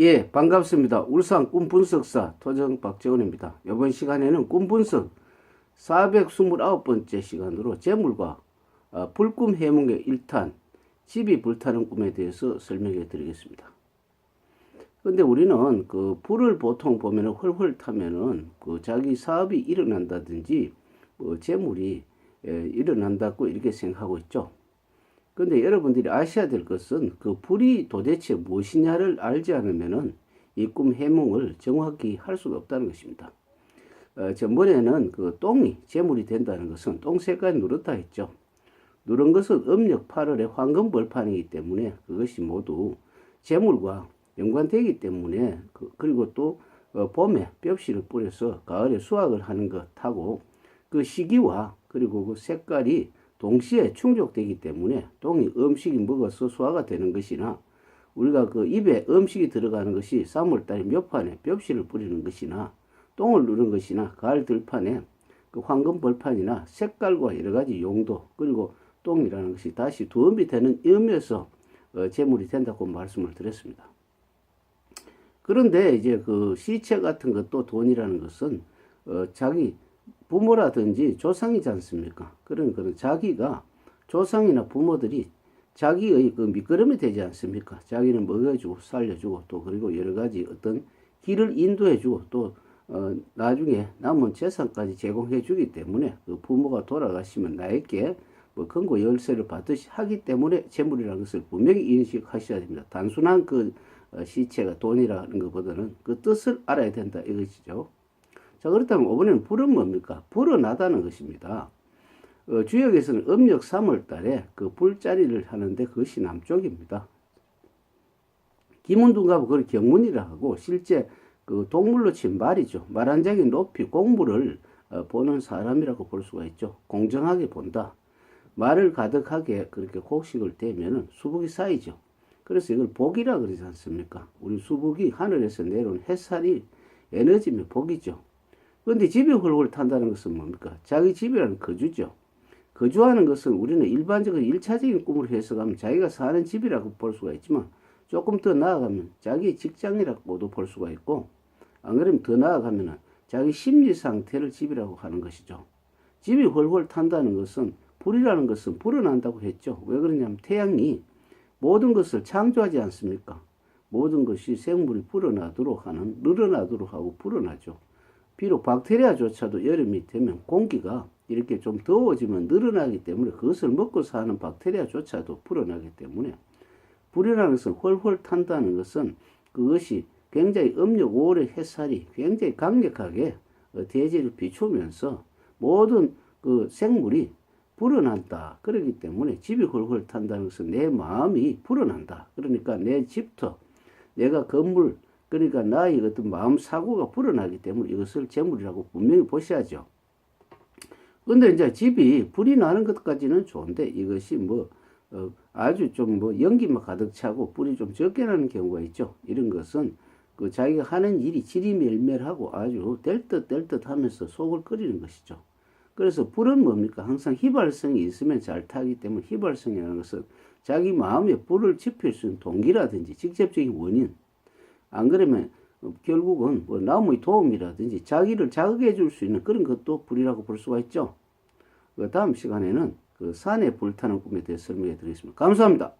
예, 반갑습니다. 울산 꿈분석사 토정 박재원입니다. 이번 시간에는 꿈분석 429번째 시간으로 재물과 어, 불꿈 해몽의 1탄, 집이 불타는 꿈에 대해서 설명해 드리겠습니다. 근데 우리는 그 불을 보통 보면은 헐헐 타면은 그 자기 사업이 일어난다든지 뭐 재물이 예, 일어난다고 이렇게 생각하고 있죠. 근데 여러분들이 아셔야 될 것은 그 불이 도대체 무엇이냐를 알지 않으면은 이 꿈 해몽을 정확히 할 수가 없다는 것입니다. 어, 전번에는 그 똥이 재물이 된다는 것은 똥 색깔이 누렇다 했죠. 누른 것은 음력 8월의 황금 벌판이기 때문에 그것이 모두 재물과 연관되기 때문에 그, 리고 또 어, 봄에 벽실을 뿌려서 가을에 수확을 하는 것하고 그 시기와 그리고 그 색깔이 동시에 충족되기 때문에 똥이 음식이 먹어서 소화가 되는 것이나 우리가 그 입에 음식이 들어가는 것이 3월달에 묘판에 벽실을 뿌리는 것이나 똥을 누른 것이나 가을 들판에 그 황금 벌판이나 색깔과 여러 가지 용도 그리고 똥이라는 것이 다시 도움이 되는 의미에서 어, 재물이 된다고 말씀을 드렸습니다. 그런데 이제 그 시체 같은 것도 돈이라는 것은 어, 자기 부모라든지 조상이지 않습니까? 그런 자기가 조상이나 부모들이 자기의 그 밑거름이 되지 않습니까? 자기는 먹여주고 살려주고 또 그리고 여러 가지 어떤 길을 인도해주고 또 어, 나중에 남은 재산까지 제공해주기 때문에 그 부모가 돌아가시면 나에게 뭐 금고 열쇠를 받듯이 하기 때문에 재물이라는 것을 분명히 인식하셔야 됩니다. 단순한 그 어, 시체가 돈이라는 것보다는 그 뜻을 알아야 된다 이것이죠. 자, 그렇다면 이번에는 불은 뭡니까? 불어나다는 것입니다. 어, 주역에서는 음력 3월 달에 그 불자리를 하는데 그것이 남쪽입니다. 김은둥가고 그걸 경문이라 하고 실제 그 동물로 친 말이죠. 말 한 장이 높이 공부를 어, 보는 사람이라고 볼 수가 있죠. 공정하게 본다. 말을 가득하게 그렇게 곡식을 대면은 수복이 쌓이죠. 그래서 이걸 복이라 그러지 않습니까? 우리 수복이 하늘에서 내려온 햇살이 에너지면 복이죠. 그런데 집에 홀홀 탄다는 것은 뭡니까? 자기 집이라는 거주죠. 거주하는 것은 우리는 일반적으로 일차적인 꿈으로 해석하면 자기가 사는 집이라고 볼 수가 있지만 조금 더 나아가면 자기 직장이라고도 볼 수가 있고 안 그러면 더 나아가면 자기 심리 상태를 집이라고 하는 것이죠. 집이 홀홀 탄다는 것은 불이라는 것은 불어난다고 했죠. 왜 그러냐면 태양이 모든 것을 창조하지 않습니까? 모든 것이 생물이 불어나도록 하는, 늘어나도록 하고 불어나죠. 비록 박테리아조차도 여름이 되면 공기가 이렇게 좀 더워지면 늘어나기 때문에 그것을 먹고 사는 박테리아조차도 불어나기 때문에 불이라는 것은 홀홀 탄다는 것은 그것이 굉장히 음력 5월의 햇살이 굉장히 강력하게 어, 대지를 비추면서 모든 그 생물이 불어난다. 그렇기 때문에 집이 홀홀 탄다는 것은 내 마음이 불어난다. 그러니까 내 집터, 내가 건물, 그러니까 나의 어떤 마음 사고가 불어나기 때문에 이것을 재물이라고 분명히 보셔야죠. 근데 이제 집이 불이 나는 것까지는 좋은데 이것이 뭐 어, 아주 좀 뭐 연기만 가득 차고 불이 좀 적게 나는 경우가 있죠. 이런 것은 그 자기가 하는 일이 지리멸멸하고 아주 될 듯 될 듯 하면서 속을 끓이는 것이죠. 그래서 불은 뭡니까? 항상 휘발성이 있으면 잘 타기 때문에 휘발성이라는 것은 자기 마음에 불을 지필 수 있는 동기라든지 직접적인 원인. 안 그러면 결국은 뭐 나무의 도움이라든지 자기를 자극해 줄 수 있는 그런 것도 불이라고 볼 수가 있죠. 그 다음 시간에는 그 산에 불타는 꿈에 대해서 설명해 드리겠습니다. 감사합니다.